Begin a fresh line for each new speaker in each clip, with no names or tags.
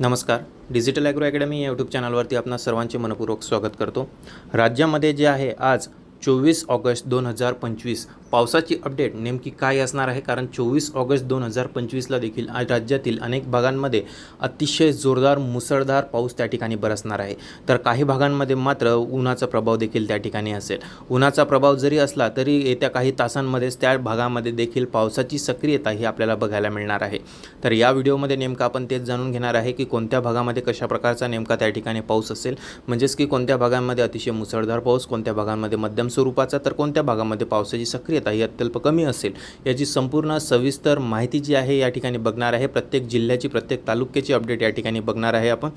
नमस्कार. Digital agro academy या YouTube चॅनलवरती आपण सर्वांचे मनपूर्वक स्वागत करतो. राज्यामध्ये जे आहे आज चोवीस ऑगस्ट दोन हजार पंचवीस. पावसाची अपडेट नेमकी काय असणार आहे? कारण चोवीस ऑगस्ट दोन हजार पंचवीसला देखील राज्यातील अनेक भागांमध्ये अतिशय जोरदार मुसळधार पाऊस त्या ठिकाणी बरसणार आहे. तर काही भागांमध्ये मात्र उन्हाचा प्रभाव देखील त्या ठिकाणी असेल. उन्हाचा प्रभाव जरी असला तरी येत्या काही तासांमध्येच त्या भागामध्ये देखील पावसाची सक्रियता ही आपल्याला बघायला मिळणार आहे. तर या व्हिडिओमध्ये नेमकं आपण तेच जाणून घेणार आहे की कोणत्या भागामध्ये कशा प्रकारचा नेमका त्या ठिकाणी पाऊस असेल. म्हणजेच की कोणत्या भागांमध्ये अतिशय मुसळधार पाऊस कोणत्या भागांमध्ये मध्यम स्वरूपाचा तर कोणत्या भागामध्ये पावसाची सक्रियता ही अत्यल्प कमी असेल याची संपूर्ण सविस्तर माहिती जी आहे या ठिकाणी बघणार आहे. प्रत्येक जिल्ह्याची प्रत्येक तालुक्याची अपडेट या ठिकाणी बघणार आहे आपण.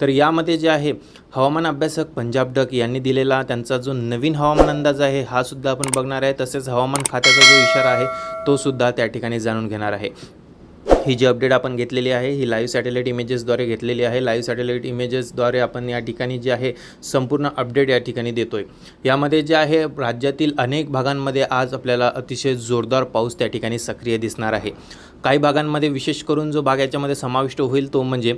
तर यामध्ये जे आहे हवामान अभ्यासक पंजाब डक यांनी दिलेला त्यांचा जो नवीन हवामान अंदाज आहे हा सुद्धा आपण बघणार आहे. तसेच हवामान खात्याचा जो इशारा आहे तो सुद्धा त्या ठिकाणी जाणून घेणार आहे. ही जी अपडेट आपण घेतलेली आहे ही लाईव्ह सॅटेलाईट इमेजेसद्वारे घेतलेली आहे. लाईव्ह सॅटेलाईट इमेजेसद्वारे आपण या ठिकाणी जे आहे संपूर्ण अपडेट या ठिकाणी देतोय. यामध्ये जे आहे राज्यातील अनेक भागांमध्ये आज आपल्याला अतिशय जोरदार पाऊस त्या ठिकाणी सक्रिय दिसणार आहे. काही भागांमध्ये विशेष करून जो भाग याच्यामध्ये समाविष्ट होईल तो म्हणजे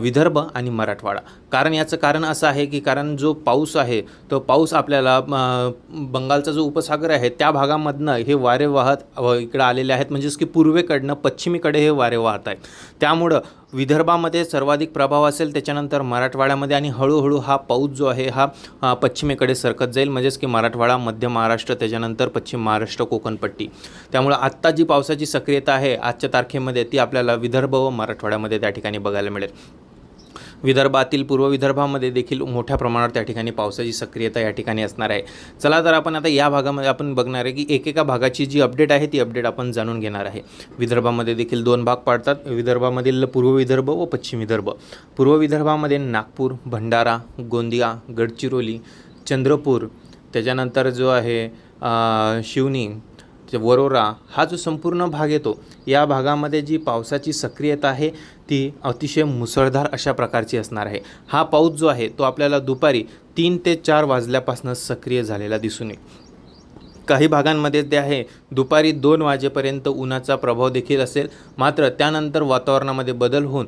विदर्भ आणि मराठवाडा. कारण याचं कारण असं आहे की कारण जो पाऊस आहे तो पाऊस आपल्याला बंगालचा जो उपसागर आहे त्या भागामधनं हे वारे वाहत इकडं आलेले आहेत. म्हणजेच की पूर्वेकडनं पश्चिमेकडे हे वारे वाहत आहेत. त्यामुळं विदर्भामध्ये सर्वाधिक प्रभाव असेल त्याच्यानंतर मराठवाड्यामध्ये आणि हळूहळू हा पाऊस जो आहे हा पश्चिमेकडे सरकत जाईल. म्हणजेच की मराठवाडा मध्य महाराष्ट्र त्याच्यानंतर पश्चिम महाराष्ट्र कोकणपट्टी. त्यामुळं आत्ता जी पावसाची सक्रियता आहे आजच्या तारखेमध्ये ती आपल्याला विदर्भ व मराठवाड्यामध्ये त्या ठिकाणी बघायला मिळेल. विदर्भातील पूर्व विदर्भामध्ये देखील मोठ्या प्रमाणावर त्या ठिकाणी पावसाची सक्रियता या ठिकाणी असणार आहे. चला तर आपण आता या भागामध्ये आपण बघणार आहे की एकेका भागाची जी अपडेट आहे ती अपडेट आपण जाणून घेणार आहे. विदर्भामध्ये देखील दोन भाग पाडतात. विदर्भामधील पूर्व विदर्भ व पश्चिम विदर्भ. पूर्व विदर्भामध्ये नागपूर भंडारा गोंदिया गडचिरोली चंद्रपूर त्याच्यानंतर जो आहे शिवनी वरोरा हा जो संपूर्ण भाग येतो या भागामध्ये जी पावसाची सक्रियता आहे ती अतिशय मुसळधार अशा प्रकारची असणार आहे. हा पाऊस जो आहे तो आपल्याला दुपारी तीन ते चार वाजल्यापासून सक्रिय झालेला दिसून येईल. काही भागांमध्ये ते आहे दुपारी दोन वाजेपर्यंत उन्हाचा प्रभाव देखील असेल मात्र त्यानंतर वातावरणामध्ये बदल होऊन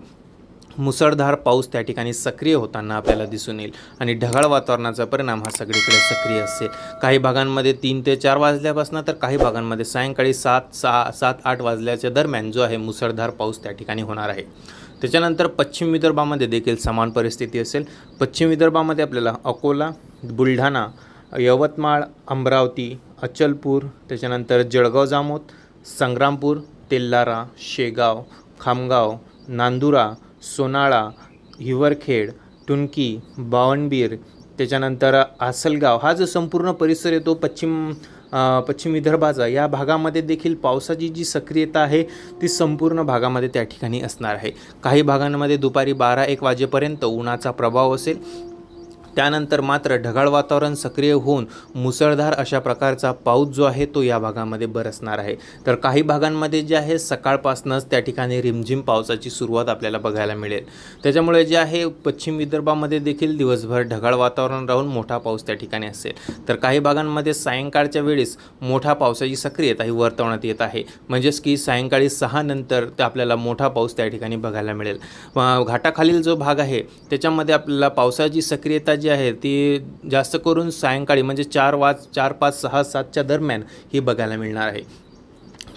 मुसळधार पाऊस त्या ठिकाणी सक्रिय होताना आपल्याला दिसून येईल. आणि ढगाळ वातावरणाचा परिणाम हा सगळीकडे सक्रिय असेल काही भागांमध्ये तीन ते चार वाजल्यापासून तर काही भागांमध्ये सायंकाळी सात सहा सात आठ वाजल्याच्या दरम्यान जो आहे मुसळधार पाऊस त्या ठिकाणी होणार आहे. त्याच्यानंतर पश्चिम विदर्भामध्ये देखील समान परिस्थिती असेल. पश्चिम विदर्भामध्ये आपल्याला अकोला बुलढाणा यवतमाळ अमरावती अचलपूर त्याच्यानंतर जळगाव जामोद संग्रामपूर तेल्लारा शेगाव खामगाव नांदुरा सोनाळा हिवरखेड टुनकी बावणबीर त्याच्यानंतर आसलगाव हा जो संपूर्ण परिसर येतो पश्चिम पश्चिम विदर्भाचा. या भागामध्ये देखील पावसाची जी सक्रियता आहे ती संपूर्ण भागामध्ये त्या ठिकाणी असणार आहे. काही भागांमध्ये दुपारी बारा एक वाजेपर्यंत उन्हाचा प्रभाव असेल. त्यानंतर मात्र ढगाळ वातावरण सक्रिय होऊन मुसळधार अशा प्रकारचा पाऊस जो आहे तो या भागामध्ये बरसणार आहे. तर काही भागांमध्ये जे आहे सकाळपासूनच त्या ठिकाणी रिमझिम पावसाची सुरुवात आपल्याला बघायला मिळेल. त्याच्यामुळे जे आहे पश्चिम विदर्भामध्ये देखील दिवसभर ढगाळ वातावरण राहून मोठा पाऊस त्या ठिकाणी असेल. तर काही भागांमध्ये सायंकाळच्या वेळेस मोठा पावसाची सक्रियता ही वर्तवण्यात येत आहे. म्हणजेच की सायंकाळी सहा नंतर ते आपल्याला मोठा पाऊस त्या ठिकाणी बघायला मिळेल. घाटाखालील जो भाग आहे त्याच्यामध्ये आपल्याला पावसाची सक्रियता जी आहे ती जास्त करून सायंकाळी म्हणजे चार वाज चार पाच सहा सातच्या दरम्यान ही बघायला मिळणार आहे.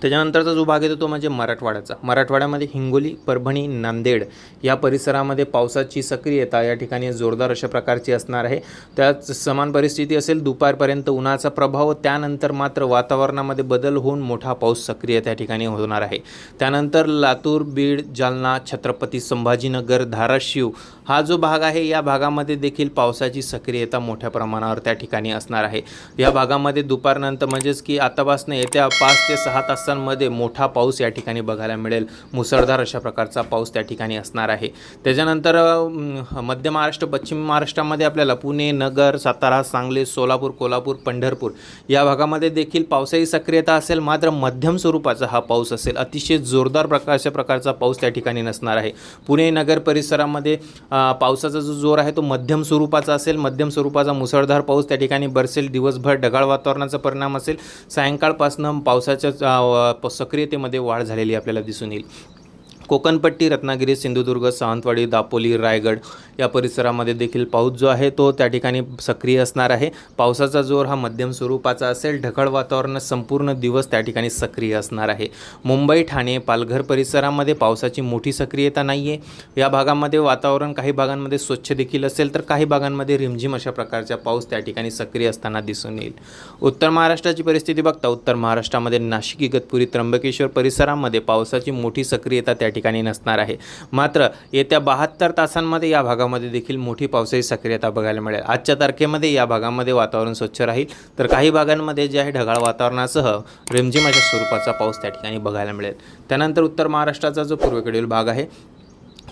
त्याच्यानंतरचा जो भाग येतो तो म्हणजे मराठवाड्याचा. मराठवाड्यामध्ये हिंगोली परभणी नांदेड या परिसरामध्ये पावसाची सक्रियता या ठिकाणी जोरदार अशा प्रकारची असणार आहे. त्याच समान परिस्थिती असेल दुपारपर्यंत उन्हाचा प्रभाव त्यानंतर मात्र वातावरणामध्ये बदल होऊन मोठा पाऊस सक्रिय त्या ठिकाणी होणार आहे. त्यानंतर लातूर बीड जालना छत्रपती संभाजीनगर धाराशिव हा जो भाग आहे या भागामध्ये देखील पावसाची सक्रियता मोठ्या प्रमाणावर त्या ठिकाणी असणार आहे. या भागामध्ये दुपारनंतर म्हणजेच की आतापासून येत्या पाच ते सहा तास राजस्थानमध्ये मोठा पाऊस या ठिकाणी बघायला मिळेल. मुसळधार अशा प्रकारचा पाऊस त्या ठिकाणी असणार आहे. त्याच्यानंतर मध्य महाराष्ट्र पश्चिम महाराष्ट्रामध्ये आपल्याला पुणे नगर सातारा सांगली सोलापूर कोल्हापूर पंढरपूर या भागामध्ये देखील पावसाची सक्रियता असेल. मात्र मध्यम स्वरूपाचा हा पाऊस असेल. अतिशय जोरदार प्रकार अशा प्रकारचा पाऊस त्या ठिकाणी नसणार आहे. पुणे नगर परिसरामध्ये पावसाचा जो जोर आहे तो मध्यम स्वरूपाचा असेल. मध्यम स्वरूपाचा मुसळधार पाऊस त्या ठिकाणी बरसेल. दिवसभर ढगाळ वातावरणाचा परिणाम असेल. सायंकाळपासनं पावसाच्या प- सक्रियतेमध्ये वाढ झालेली आपल्याला दिसून येईल. कोकणपट्टी रत्नागिरी सिंधुदुर्ग सावंतवाडी दापोली रायगड या परिसरामध्ये देखील पाऊस जो आहे तो त्या ठिकाणी सक्रिय असणार आहे. पावसाचा जोर हा मध्यम स्वरूपाचा असेल ढगाळ वातावरण संपूर्ण दिवस त्या ठिकाणी सक्रिय असणार आहे. मुंबई ठाणे पालघर परिसरामध्ये पावसाची मोठी सक्रियता नाही आहे या भागामध्ये वातावरण काही भागांमध्ये स्वच्छ देखील असेल तर काही भागांमध्ये रिमझिम अशा प्रकारचा पाऊस त्या ठिकाणी सक्रिय असताना दिसून येईल. उत्तर महाराष्ट्राची परिस्थिती बघता उत्तर महाराष्ट्रामध्ये नाशिक इगतपुरी त्र्यंबकेश्वर परिसरामध्ये पावसाची मोठी सक्रियता त्या ठिकाणी नसणार आहे. मात्र येत्या बहात्तर तासांमध्ये या भागामध्ये देखील मोठी पावसाची सक्रियता बघायला मिळेल. आजच्या तारखेमध्ये या भागामध्ये वातावरण स्वच्छ राहील. तर काही भागांमध्ये जे आहे ढगाळ वातावरणासह रिमझिमाच्या स्वरूपाचा पाऊस त्या ठिकाणी बघायला मिळेल. त्यानंतर उत्तर महाराष्ट्राचा जो पूर्वेकडील भाग आहे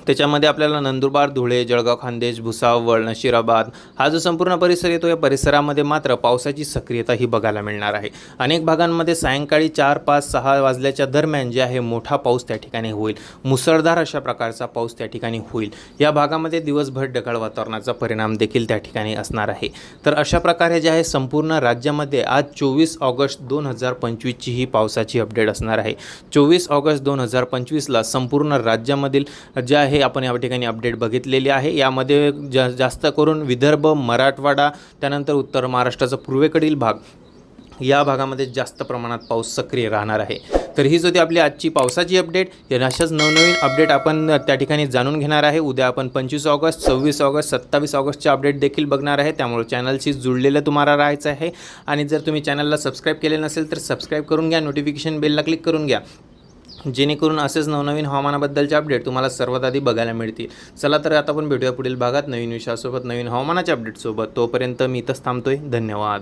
त्याच्यामध्ये आपल्याला नंदुरबार धुळे जळगाव खान्देश भुसावळ नशिराबाद हा जो संपूर्ण परिसर येतो या परिसरामध्ये मात्र पावसाची सक्रियता ही बघायला मिळणार आहे. अनेक भागांमध्ये सायंकाळी चार पाच सहा वाजल्याच्या दरम्यान जे आहे मोठा पाऊस त्या ठिकाणी होईल. मुसळधार अशा प्रकारचा पाऊस त्या ठिकाणी होईल. या भागामध्ये दिवसभर ढगाळ वातावरणाचा परिणाम देखील त्या ठिकाणी असणार आहे. तर अशा प्रकारे जे आहे संपूर्ण राज्यामध्ये आज चोवीस ऑगस्ट दोन हजार पंचवीसची ही पावसाची अपडेट असणार आहे. चोवीस ऑगस्ट दोन हजार पंचवीसला संपूर्ण राज्यामधील जे आहे आपण या ठिकाणी अपडेट बघितलेली आहे. यामध्ये जा जास्त करून विदर्भ मराठवाडा त्यानंतर उत्तर महाराष्ट्राचा पूर्वेकडील भाग. या भागामध्ये जास्त प्रमाणात पाऊस सक्रिय राहणार आहे. तर हीच होती आपली आजची पावसाची अपडेट या अशाच नवनवीन अपडेट आपण त्या ठिकाणी जाणून घेणार आहे. उद्या आपण पंचवीस ऑगस्ट सव्वीस ऑगस्ट सत्तावीस ऑगस्टचे अपडेट देखील बघणार आहे. त्यामुळे चॅनलशी जुळलेलं तुम्हाला राहायचं आहे. आणि जर तुम्ही चॅनलला सबस्क्राईब केले नसेल तर सबस्क्राईब करून घ्या. नोटिफिकेशन बेलला क्लिक करून घ्या. जेणेकरून असेच नवनवीन हवामानाबद्दलचे अपडेट तुम्हाला सर्वात आधी बघायला मिळतील. चला तर आता आपण भेटूया पुढील भागात नवीन विषयासोबत नवीन हवामानाच्या अपडेटसोबत तोपर्यंत मी इथंच थांबतोय. धन्यवाद.